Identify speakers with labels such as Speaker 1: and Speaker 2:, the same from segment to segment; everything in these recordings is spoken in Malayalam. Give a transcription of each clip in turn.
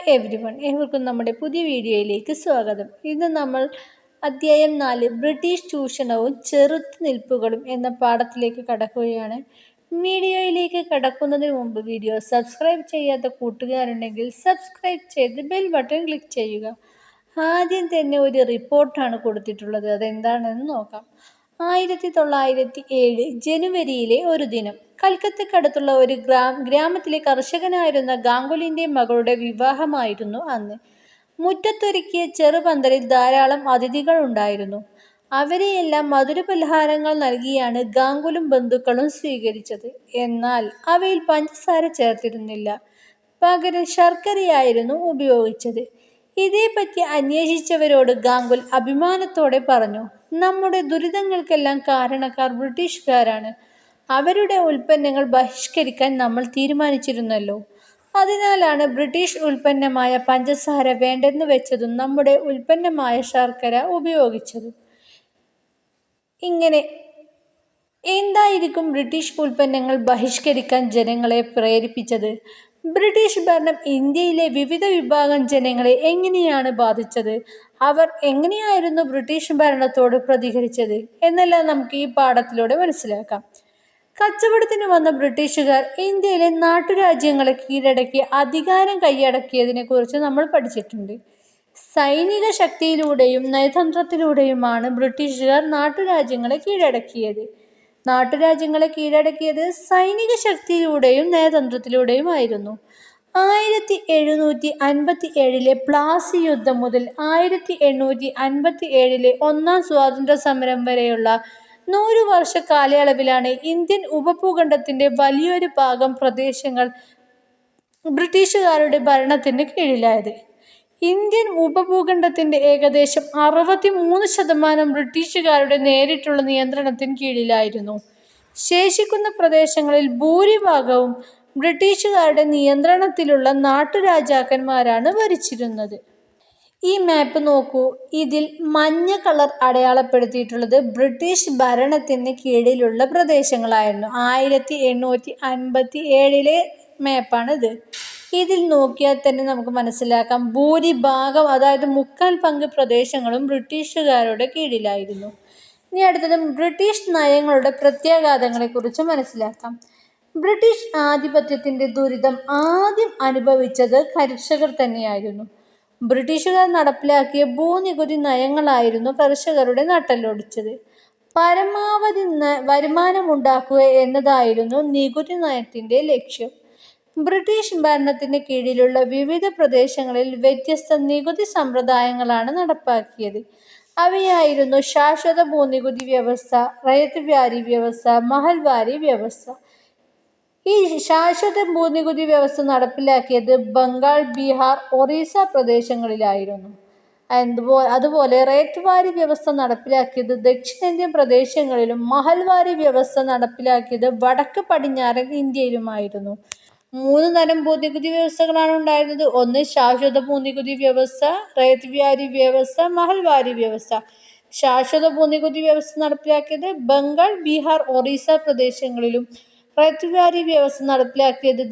Speaker 1: ഹായ് എവ്രി വൺ ഏവർക്കും നമ്മുടെ പുതിയ വീഡിയോയിലേക്ക് സ്വാഗതം. ഇന്ന് നമ്മൾ അധ്യായം നാല് ബ്രിട്ടീഷ് ചൂഷണവും ചെറുത്തുനിൽപ്പുകളും എന്ന പാഠത്തിലേക്ക് കടക്കുകയാണ്. വീഡിയോയിലേക്ക് കടക്കുന്നതിന് മുമ്പ് വീഡിയോ സബ്സ്ക്രൈബ് ചെയ്യാത്ത കൂട്ടുകാരുണ്ടെങ്കിൽ സബ്സ്ക്രൈബ് ചെയ്ത് ബെൽ ബട്ടൺ ക്ലിക്ക് ചെയ്യുക. ആദ്യം തന്നെ ഒരു റിപ്പോർട്ടാണ് കൊടുത്തിട്ടുള്ളത്. അതെന്താണെന്ന് നോക്കാം. ആയിരത്തി തൊള്ളായിരത്തി ഏഴ് ജനുവരിയിലെ ഒരു ദിനം. കൽക്കത്തക്കടുത്തുള്ള ഒരു ഗ്രാം ഗ്രാമത്തിലെ കർഷകനായിരുന്ന ഗാംഗുലിന്റെ മകളുടെ വിവാഹമായിരുന്നു അന്ന്. മുറ്റത്തൊരുക്കിയ ചെറുപന്തലിൽ ധാരാളം അതിഥികൾ ഉണ്ടായിരുന്നു. അവരെയെല്ലാം മധുരപലഹാരങ്ങൾ നൽകിയാണ് ഗാംഗുലും ബന്ധുക്കളും സ്വീകരിച്ചത്. എന്നാൽ അവയിൽ പഞ്ചസാര ചേർത്തിരുന്നില്ല. പകരം ശർക്കരയായിരുന്നു ഉപയോഗിച്ചത്. ഇതേപ്പറ്റി അന്വേഷിച്ചവരോട് ഗാംഗുൽ അഭിമാനത്തോടെ പറഞ്ഞു നമ്മുടെ ദുരിതങ്ങൾക്കെല്ലാം കാരണക്കാർ ബ്രിട്ടീഷുകാരാണ്. അവരുടെ ഉൽപ്പന്നങ്ങൾ ബഹിഷ്കരിക്കാൻ നമ്മൾ തീരുമാനിച്ചിരുന്നല്ലോ. അതിനാലാണ് ബ്രിട്ടീഷ് ഉൽപ്പന്നമായ പഞ്ചസാര വേണ്ടെന്ന് വെച്ചതും നമ്മുടെ ഉൽപ്പന്നമായ ശർക്കര ഉപയോഗിച്ചതും. ഇങ്ങനെ എന്തായിരിക്കും ബ്രിട്ടീഷ് ഉൽപ്പന്നങ്ങൾ ബഹിഷ്കരിക്കാൻ ജനങ്ങളെ പ്രേരിപ്പിച്ചത്? ബ്രിട്ടീഷ് ഭരണം ഇന്ത്യയിലെ വിവിധ വിഭാഗം ജനങ്ങളെ എങ്ങനെയാണ് ബാധിച്ചത്? അവർ എങ്ങനെയായിരുന്നു ബ്രിട്ടീഷ് ഭരണത്തോട് പ്രതികരിച്ചത്? എന്നെല്ലാം നമുക്ക് ഈ പാഠത്തിലൂടെ മനസ്സിലാക്കാം. കച്ചവടത്തിന് വന്ന ബ്രിട്ടീഷുകാർ ഇന്ത്യയിലെ നാട്ടുരാജ്യങ്ങളെ കീഴടക്കി അധികാരം കൈയടക്കിയതിനെ കുറിച്ച് നമ്മൾ പഠിച്ചിട്ടുണ്ട്. സൈനിക ശക്തിയിലൂടെയും നയതന്ത്രത്തിലൂടെയുമാണ് ബ്രിട്ടീഷുകാർ നാട്ടുരാജ്യങ്ങളെ കീഴടക്കിയത്. നാട്ടുരാജ്യങ്ങളെ കീഴടക്കിയത് സൈനിക ശക്തിയിലൂടെയും നയതന്ത്രത്തിലൂടെയും ആയിരുന്നു ആയിരത്തി എഴുന്നൂറ്റി അൻപത്തി ഏഴിലെ പ്ലാസി യുദ്ധം മുതൽ ആയിരത്തി എണ്ണൂറ്റി അൻപത്തി ഏഴിലെ ഒന്നാം സ്വാതന്ത്ര്യ സമരം വരെയുള്ള നൂറ് വർഷ കാലയളവിലാണ് ഇന്ത്യൻ ഉപഭൂഖണ്ഡത്തിന്റെ വലിയൊരു ഭാഗം പ്രദേശങ്ങൾ ബ്രിട്ടീഷുകാരുടെ ഭരണത്തിന് കീഴിലായത്. ഇന്ത്യൻ ഉപഭൂഖണ്ഡത്തിന്റെ ഏകദേശം അറുപത്തി മൂന്ന് ശതമാനം ബ്രിട്ടീഷുകാരുടെ നേരിട്ടുള്ള നിയന്ത്രണത്തിന് കീഴിലായിരുന്നു. ശേഷിക്കുന്ന പ്രദേശങ്ങളിൽ ഭൂരിഭാഗവും ബ്രിട്ടീഷുകാരുടെ നിയന്ത്രണത്തിലുള്ള നാട്ടുരാജാക്കന്മാരാണ് ഭരിച്ചിരുന്നത്. ഈ മാപ്പ് നോക്കൂ. ഇതിൽ മഞ്ഞ കളർ അടയാളപ്പെടുത്തിയിട്ടുള്ളത് ബ്രിട്ടീഷ് ഭരണത്തിന് കീഴിലുള്ള പ്രദേശങ്ങളായിരുന്നു. ആയിരത്തി എണ്ണൂറ്റി അൻപത്തി ഏഴിലെ മാപ്പാണിത്. ഇതിൽ നോക്കിയാൽ തന്നെ നമുക്ക് മനസ്സിലാക്കാം ഭൂരിഭാഗം അതായത് മുക്കാൽ പങ്ക് പ്രദേശങ്ങളും ബ്രിട്ടീഷുകാരുടെ കീഴിലായിരുന്നു. ഇനി അടുത്തത് ബ്രിട്ടീഷ് നയങ്ങളുടെ പ്രത്യാഘാതങ്ങളെക്കുറിച്ച് മനസ്സിലാക്കാം. ബ്രിട്ടീഷ് ആധിപത്യത്തിന്റെ ദുരിതം ആദ്യം അനുഭവിച്ചത് കർഷകർ തന്നെയായിരുന്നു. ബ്രിട്ടീഷുകാർ നടപ്പിലാക്കിയ ഭൂനികുതി നയങ്ങളായിരുന്നു കർഷകരുടെ നട്ടലൊടിച്ചത് പരമാവധി വരുമാനമുണ്ടാക്കുക എന്നതായിരുന്നു നികുതി നയത്തിന്റെ ലക്ഷ്യം. ബ്രിട്ടീഷ് ഭരണത്തിന് കീഴിലുള്ള വിവിധ പ്രദേശങ്ങളിൽ വ്യത്യസ്ത നികുതി സമ്പ്രദായങ്ങളാണ് നടപ്പാക്കിയത്. അവയായിരുന്നു ശാശ്വത ഭൂനികുതി വ്യവസ്ഥ റയത്ത് വ്യാരി വ്യവസ്ഥ മഹൽവാരി വ്യവസ്ഥ. ഈ ശാശ്വത ഭൂനികുതി വ്യവസ്ഥ നടപ്പിലാക്കിയത് ബംഗാൾ ബീഹാർ ഒറീസ പ്രദേശങ്ങളിലായിരുന്നു. അതുപോലെ അതുപോലെ റേറ്റ് വാരി വ്യവസ്ഥ നടപ്പിലാക്കിയത് ദക്ഷിണേന്ത്യൻ പ്രദേശങ്ങളിലും മഹൽവാരി വ്യവസ്ഥ നടപ്പിലാക്കിയത് വടക്ക് പടിഞ്ഞാറൻ ഇന്ത്യയിലുമായിരുന്നു. മൂന്ന് തരം ഭൂനികുതി വ്യവസ്ഥകളാണ് ഉണ്ടായിരുന്നത്. ഒന്ന് ശാശ്വത ഭൂനികുതി വ്യവസ്ഥ റയത് വ്യാരി വ്യവസ്ഥ മഹൽവാരി വ്യവസ്ഥ. ശാശ്വത ഭൂനികുതി വ്യവസ്ഥ നടപ്പിലാക്കിയത് ബംഗാൾ ബീഹാർ ഒറീസ പ്രദേശങ്ങളിലും. റേറ്റുവാരി വ്യവസ്ഥ നടപ്പിലാക്കിയത്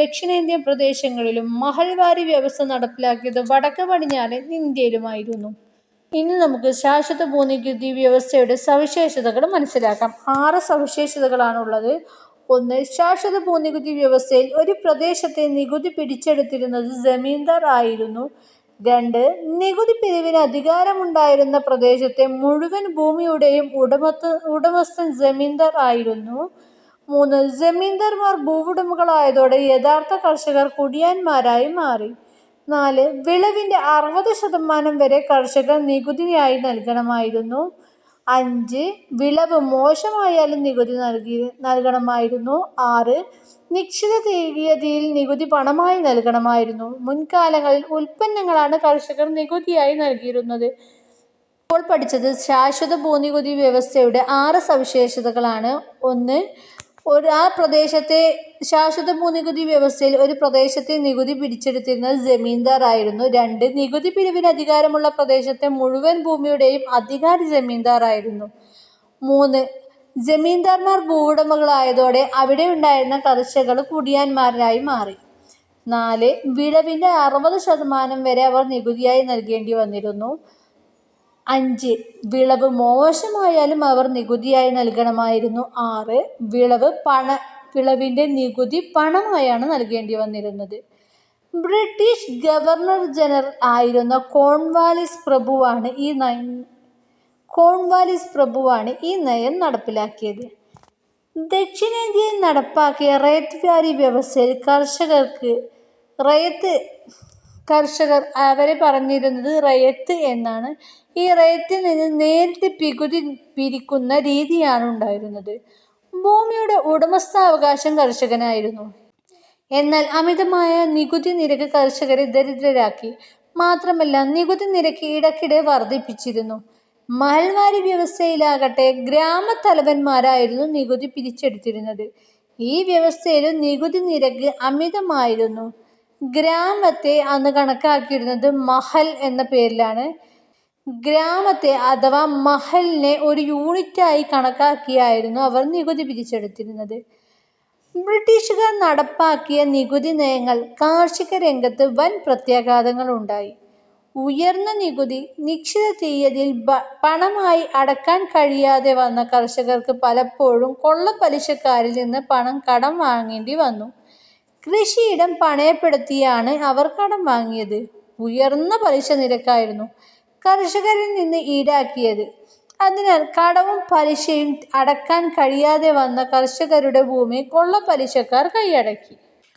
Speaker 1: ദക്ഷിണേന്ത്യൻ പ്രദേശങ്ങളിലും. മഹൽവാരി വ്യവസ്ഥ നടപ്പിലാക്കിയത് വടക്ക് പടിഞ്ഞാറൻ ഇന്ത്യയിലുമായിരുന്നു. ഇനി നമുക്ക് ശാശ്വത ഭൂനികുതി വ്യവസ്ഥയുടെ സവിശേഷതകൾ മനസ്സിലാക്കാം. ആറ് സവിശേഷതകളാണുള്ളത്. ഒന്ന് ശാശ്വത ഭൂനികുതി വ്യവസ്ഥയിൽ ഒരു പ്രദേശത്തെ നികുതി പിടിച്ചെടുത്തിരുന്നത് ജമീന്ദാർ ആയിരുന്നു. രണ്ട് നികുതി പിരിവിന് അധികാരമുണ്ടായിരുന്ന പ്രദേശത്തെ മുഴുവൻ ഭൂമിയുടെയും ഉടമത്ത് ഉടമസ്ഥൻ ജമീന്ദാർ ആയിരുന്നു. മൂന്ന് ജമീന്ദാർമാർ ഭൂവുടമകളായതോടെ യഥാർത്ഥ കർഷകർ കുടിയാന്മാരായി മാറി. നാല് വിളവിന്റെ അറുപത് ശതമാനം വരെ കർഷകർ നികുതിയായി നൽകണമായിരുന്നു. അഞ്ച്. വിളവ് മോശമായാലും നികുതി നൽകി നൽകണമായിരുന്നു. ആറ്. നിശ്ചിത തീയതിയിൽ നികുതി പണമായി നൽകണമായിരുന്നു. മുൻകാലങ്ങളിൽ ഉൽപ്പന്നങ്ങളാണ് കർഷകർ നികുതിയായി നൽകിയിരുന്നത്. ഇപ്പോൾ പഠിച്ചത് ശാശ്വത ഭൂനികുതി വ്യവസ്ഥയുടെ ആറ് സവിശേഷതകളാണ്. ഒന്ന് ഒരു ആ പ്രദേശത്തെ ശാശ്വത ഭൂനികുതി വ്യവസ്ഥയിൽ ഒരു പ്രദേശത്തെ നികുതി പിടിച്ചെടുത്തിരുന്നത് ജമീന്ദാർ ആയിരുന്നു രണ്ട് നികുതി പിരിവിന് അധികാരമുള്ള പ്രദേശത്തെ മുഴുവൻ ഭൂമിയുടെയും അധികാരി ജമീന്ദാർ ആയിരുന്നു മൂന്ന് ജമീന്ദാർമാർ ഭൂവുടമകളായതോടെ അവിടെ ഉണ്ടായിരുന്ന കർഷകർ കുടിയാന്മാരായി മാറി. നാല് വിളവിന്റെ അറുപത് ശതമാനം വരെ അവർ നികുതിയായി നൽകേണ്ടി വന്നിരുന്നു. അഞ്ച്. വിളവ് മോശമായാലും അവർ നികുതിയായി നൽകണമായിരുന്നു. ആറ്. വിളവ് പണ വിളവിന്റെ നികുതി പണമായാണ് നൽകേണ്ടി വന്നിരുന്നത്. ബ്രിട്ടീഷ് ഗവർണർ ജനറൽ ആയിരുന്ന കോൺവാലിസ് പ്രഭുവാണ് ഈ നയം കോൺവാലിസ് പ്രഭുവാണ് ഈ നയം നടപ്പിലാക്കിയത്. ദക്ഷിണേന്ത്യയിൽ നടപ്പാക്കിയ റേത്ത് വ്യാരി വ്യവസ്ഥയിൽ കർഷകർക്ക് റയത്ത് കർഷകർ അവരെ പറഞ്ഞിരുന്നത് റയത്ത് എന്നാണ്. ഈ റയത്തിൽ നിന്ന് നേരിട്ട് പികുതി പിരിക്കുന്ന രീതിയാണ് ഉണ്ടായിരുന്നത്. ഭൂമിയുടെ ഉടമസ്ഥാവകാശം കർഷകനായിരുന്നു. എന്നാൽ അമിതമായ നികുതി നിരക്ക് കർഷകരെ ദരിദ്രരാക്കി. മാത്രമല്ല നികുതി നിരക്ക് ഇടയ്ക്കിടെ വർദ്ധിപ്പിച്ചിരുന്നു. മഹൽവാരി വ്യവസ്ഥയിലാകട്ടെ ഗ്രാമത്തലവന്മാരായിരുന്നു നികുതി പിരിച്ചെടുത്തിരുന്നത്. ഈ വ്യവസ്ഥയിലും നികുതി നിരക്ക് അമിതമായിരുന്നു. ഗ്രാമത്തെ അന്ന് കണക്കാക്കിയിരുന്നത് മഹൽ എന്ന പേരിലാണ്. ഗ്രാമത്തെ അഥവാ മഹലിനെ ഒരു യൂണിറ്റായി കണക്കാക്കിയായിരുന്നു അവർ നികുതി പിരിച്ചെടുത്തിരുന്നത്. ബ്രിട്ടീഷുകാർ നടപ്പാക്കിയ നികുതി നയങ്ങൾ കാർഷിക രംഗത്ത് വൻ പ്രത്യാഘാതങ്ങൾ ഉണ്ടായി. ഉയർന്ന നികുതി നിശ്ചിത തീയതിയിൽ പണമായി അടക്കാൻ കഴിയാതെ വന്ന കർഷകർക്ക് പലപ്പോഴും കൊള്ളപ്പലിശക്കാരിൽ നിന്ന് പണം കടം വാങ്ങേണ്ടി വന്നു. കൃഷിയിടം പണയപ്പെടുത്തിയാണ് അവർ കടം വാങ്ങിയത്. ഉയർന്ന പലിശ നിരക്കായിരുന്നു കർഷകരിൽ നിന്ന് ഈടാക്കിയത്. അതിനാൽ കടവും പലിശയും അടക്കാൻ കഴിയാതെ വന്ന കർഷകരുടെ ഭൂമി കൊള്ള പലിശക്കാർ കൈയടക്കി.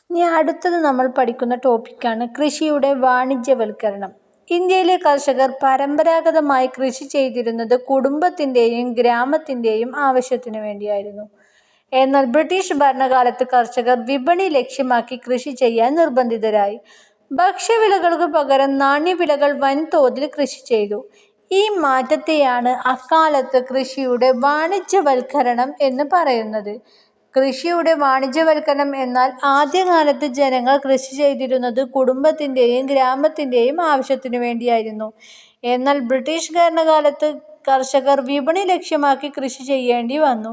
Speaker 1: ഇനി അടുത്തത് നമ്മൾ പഠിക്കുന്ന ടോപ്പിക്കാണ് കൃഷിയുടെ വാണിജ്യവൽക്കരണം. ഇന്ത്യയിലെ കർഷകർ പരമ്പരാഗതമായി കൃഷി ചെയ്തിരുന്നത് കുടുംബത്തിന്റെയും ഗ്രാമത്തിന്റെയും ആവശ്യത്തിനു വേണ്ടിയായിരുന്നു. എന്നാൽ ബ്രിട്ടീഷ് ഭരണകാലത്ത് കർഷകർ വിപണി ലക്ഷ്യമാക്കി കൃഷി ചെയ്യാൻ നിർബന്ധിതരായി. ഭക്ഷ്യവിളകൾക്ക് പകരം നാണ്യവിളകൾ വൻതോതിൽ കൃഷി ചെയ്തു. ഈ മാറ്റത്തെയാണ് അക്കാലത്ത് കൃഷിയുടെ വാണിജ്യവൽക്കരണം എന്ന് പറയുന്നത്. കൃഷിയുടെ വാണിജ്യവൽക്കരണം എന്നാൽ ആദ്യകാലത്ത് ജനങ്ങൾ കൃഷി ചെയ്തിരുന്നത് കുടുംബത്തിന്റെയും ഗ്രാമത്തിന്റെയും ആവശ്യത്തിനു വേണ്ടിയായിരുന്നു. എന്നാൽ ബ്രിട്ടീഷ് ഭരണകാലത്ത് കർഷകർ വിപണി ലക്ഷ്യമാക്കി കൃഷി ചെയ്യേണ്ടി വന്നു.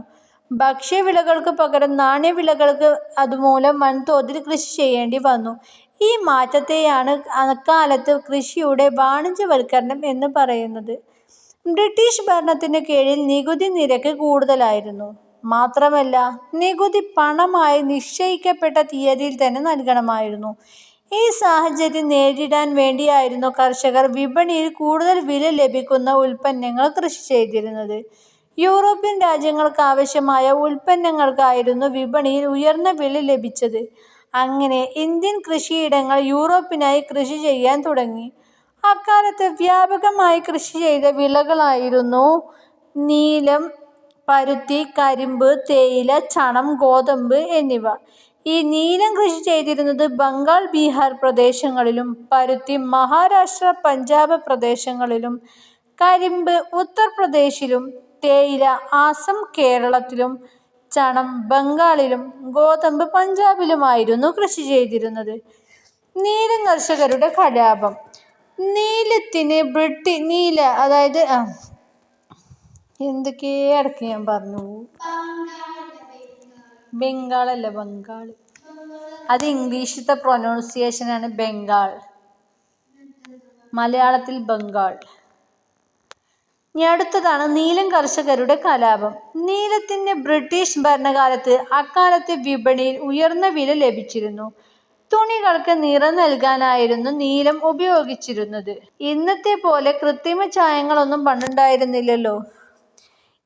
Speaker 1: ഭക്ഷ്യവിളകൾക്ക് പകരം നാണ്യവിളകൾക്ക് അതുമൂലം വൻതോതിൽ കൃഷി ചെയ്യേണ്ടി വന്നു. ഈ മാറ്റത്തെയാണ് അക്കാലത്ത് കൃഷിയുടെ വാണിജ്യവൽക്കരണം എന്ന് പറയുന്നത്. ബ്രിട്ടീഷ് ഭരണത്തിന് കീഴിൽ നികുതി നിരക്ക് കൂടുതലായിരുന്നു. മാത്രമല്ല നികുതി പണമായി നിശ്ചയിക്കപ്പെട്ട തീയതിയിൽ തന്നെ നൽകണമായിരുന്നു. ഈ സാഹചര്യം നേരിടാൻ വേണ്ടിയായിരുന്നു കർഷകർ വിപണിയിൽ കൂടുതൽ വില ലഭിക്കുന്ന ഉൽപ്പന്നങ്ങൾ കൃഷി ചെയ്തിരുന്നത്. യൂറോപ്യൻ രാജ്യങ്ങൾക്ക് ആവശ്യമായ ഉൽപ്പന്നങ്ങൾക്കായിരുന്നു വിപണിയിൽ ഉയർന്ന വില ലഭിച്ചത്. അങ്ങനെ ഇന്ത്യൻ കൃഷിയിടങ്ങൾ യൂറോപ്പിനായി കൃഷി ചെയ്യാൻ തുടങ്ങി. അക്കാലത്ത് വ്യാപകമായി കൃഷി ചെയ്ത വിളകളായിരുന്നു നീലം പരുത്തി കരിമ്പ് തേയില ചണം ഗോതമ്പ് എന്നിവ. ഈ നീലം കൃഷി ചെയ്തിരുന്നത് ബംഗാൾ ബീഹാർ പ്രദേശങ്ങളിലും പരുത്തി മഹാരാഷ്ട്ര പഞ്ചാബ് പ്രദേശങ്ങളിലും കരിമ്പ് ഉത്തർപ്രദേശിലും തേയില ആസം കേരളത്തിലും ചണം ബംഗാളിലും ഗോതമ്പ് പഞ്ചാബിലുമായിരുന്നു കൃഷി ചെയ്തിരുന്നത്. നീല കർഷകരുടെ കലാപം. നീലത്തിന് ബ്രിട്ടി നീല അതായത് എന്തൊക്കെയേ ഇടയ്ക്ക് ഞാൻ പറഞ്ഞു. ബംഗാളല്ല ബംഗാൾ. അത് ഇംഗ്ലീഷിലത്തെ പ്രൊനൗൺസിയേഷനാണ് ബംഗാൾ. മലയാളത്തിൽ ബംഗാൾ. ഇനി അടുത്തതാണ് നീലം കർഷകരുടെ കലാപം. നീലത്തിന്റെ ബ്രിട്ടീഷ് ഭരണകാലത്ത് അക്കാലത്തെ വിപണിയിൽ ഉയർന്ന വില ലഭിച്ചിരുന്നു. തുണികൾക്ക് നിറം നൽകാനായിരുന്നു നീലം ഉപയോഗിച്ചിരുന്നത്. ഇന്നത്തെ പോലെ കൃത്രിമ ചായങ്ങളൊന്നും പണ്ടുണ്ടായിരുന്നില്ലല്ലോ.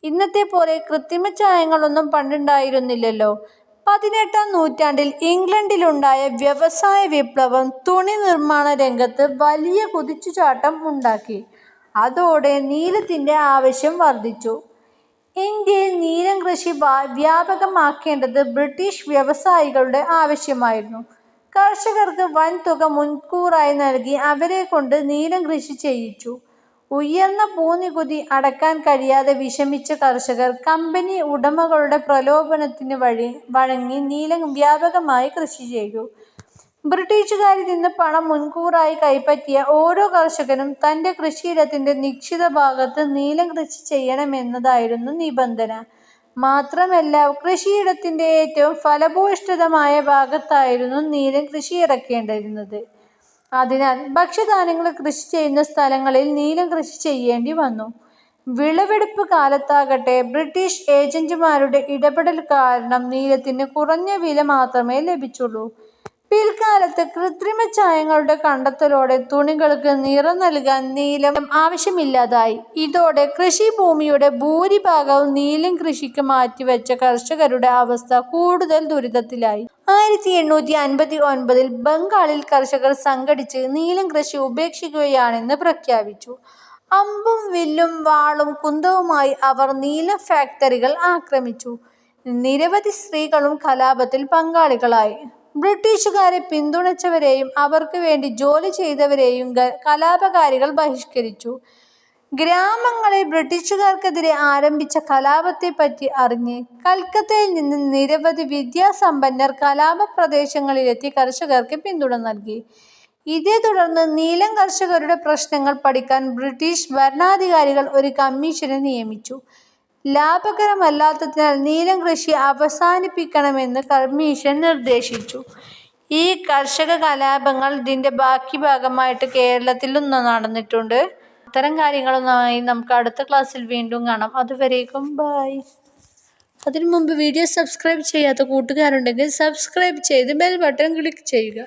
Speaker 1: ഇന്നത്തെ പോലെ കൃത്രിമ ചായങ്ങളൊന്നും പണ്ടുണ്ടായിരുന്നില്ലല്ലോ. പതിനെട്ടാം നൂറ്റാണ്ടിൽ ഇംഗ്ലണ്ടിലുണ്ടായ വ്യവസായ വിപ്ലവം തുണി നിർമ്മാണ രംഗത്ത് വലിയ കുതിച്ചുചാട്ടം ഉണ്ടാക്കി. അതോടെ നീലത്തിന്റെ ആവശ്യം വർദ്ധിച്ചു. ഇന്ത്യയിൽ നീലം കൃഷി വ്യാപകമാക്കേണ്ടത് ബ്രിട്ടീഷ് വ്യവസായികളുടെ ആവശ്യമായിരുന്നു. കർഷകർക്ക് വൻതുക മുൻകൂറായി നൽകി അവരെ കൊണ്ട് നീലം കൃഷി ചെയ്യിച്ചു. ഉയർന്ന ഭൂനികുതി അടക്കാൻ കഴിയാതെ വിഷമിച്ച കർഷകർ കമ്പനി ഉടമകളുടെ പ്രലോഭനത്തിന് വഴി വഴങ്ങി നീലം വ്യാപകമായി കൃഷി ചെയ്തു. ബ്രിട്ടീഷുകാരിൽ നിന്ന് പണം മുൻകൂറായി കൈപ്പറ്റിയ ഓരോ കർഷകനും തന്റെ കൃഷിയിടത്തിന്റെ നിശ്ചിത ഭാഗത്ത് നീലം കൃഷി ചെയ്യണമെന്നതായിരുന്നു നിബന്ധന മാത്രമല്ല കൃഷിയിടത്തിന്റെ ഏറ്റവും ഫലഭൂയിഷ്ഠമായ ഭാഗത്തായിരുന്നു നീലം കൃഷി ഇറക്കേണ്ടിരുന്നത് അതിനാൽ ഭക്ഷ്യധാന്യങ്ങൾ കൃഷി ചെയ്യുന്ന സ്ഥലങ്ങളിൽ നീലം കൃഷി ചെയ്യേണ്ടി വന്നു. വിളവെടുപ്പ് കാലത്താകട്ടെ ബ്രിട്ടീഷ് ഏജന്റുമാരുടെ ഇടപെടൽ കാരണം നീലത്തിന് കുറഞ്ഞ വില മാത്രമേ ലഭിച്ചുള്ളൂ. പിൽക്കാലത്ത് കൃത്രിമ ചായങ്ങളുടെ കണ്ടെത്തലോടെ തുണികൾക്ക് നിറം നൽകാൻ നീലം ആവശ്യമില്ലാതായി. ഇതോടെ കൃഷിഭൂമിയുടെ ഭൂരിഭാഗവും നീലം കൃഷിക്ക് മാറ്റിവെച്ച കർഷകരുടെ അവസ്ഥ കൂടുതൽ ദുരിതത്തിലായി. ആയിരത്തി എണ്ണൂറ്റി അൻപത്തി ഒൻപതിൽ ബംഗാളിൽ കർഷകർ സംഘടിച്ച് നീലം കൃഷി ഉപേക്ഷിക്കുകയാണെന്ന് പ്രഖ്യാപിച്ചു. അമ്പും വില്ലും വാളും കുന്തവുമായി അവർ നീല ഫാക്ടറികൾ ആക്രമിച്ചു. നിരവധി സ്ത്രീകളും കലാപത്തിൽ പങ്കാളികളായി. ബ്രിട്ടീഷുകാരെ പിന്തുണച്ചവരെയും അവർക്ക് വേണ്ടി ജോലി ചെയ്തവരെയും കലാപകാരികൾ ബഹിഷ്കരിച്ചു. ഗ്രാമങ്ങളിൽ ബ്രിട്ടീഷുകാർക്കെതിരെ ആരംഭിച്ച കലാപത്തെപ്പറ്റി അറിഞ്ഞ് കൽക്കത്തയിൽ നിന്ന് നിരവധി വിദ്യാസമ്പന്നർ കലാപ പ്രദേശങ്ങളിലെത്തി കർഷകർക്ക് പിന്തുണ നൽകി. ഇതേ തുടർന്ന് നീലം കർഷകരുടെ പ്രശ്നങ്ങൾ പഠിക്കാൻ ബ്രിട്ടീഷ് ഭരണാധികാരികൾ ഒരു കമ്മീഷനെ നിയമിച്ചു. ലാഭകരമല്ലാത്തതിനാൽ നീലം കൃഷി അവസാനിപ്പിക്കണമെന്ന് കമ്മീഷൻ നിർദ്ദേശിച്ചു. ഈ കർഷക കലാപങ്ങൾ ഇതിന്റെ ബാക്കി ഭാഗമായിട്ട് കേരളത്തിലും നടന്നിട്ടുണ്ട്. അത്തരം കാര്യങ്ങളൊന്നായി നമുക്ക് അടുത്ത ക്ലാസ്സിൽ വീണ്ടും കാണാം. അതുവരേക്കും ബായ് അതിനു മുമ്പ് വീഡിയോ സബ്സ്ക്രൈബ് ചെയ്യാത്ത കൂട്ടുകാരുണ്ടെങ്കിൽ സബ്സ്ക്രൈബ് ചെയ്ത് ബെൽ ബട്ടൺ ക്ലിക്ക് ചെയ്യുക.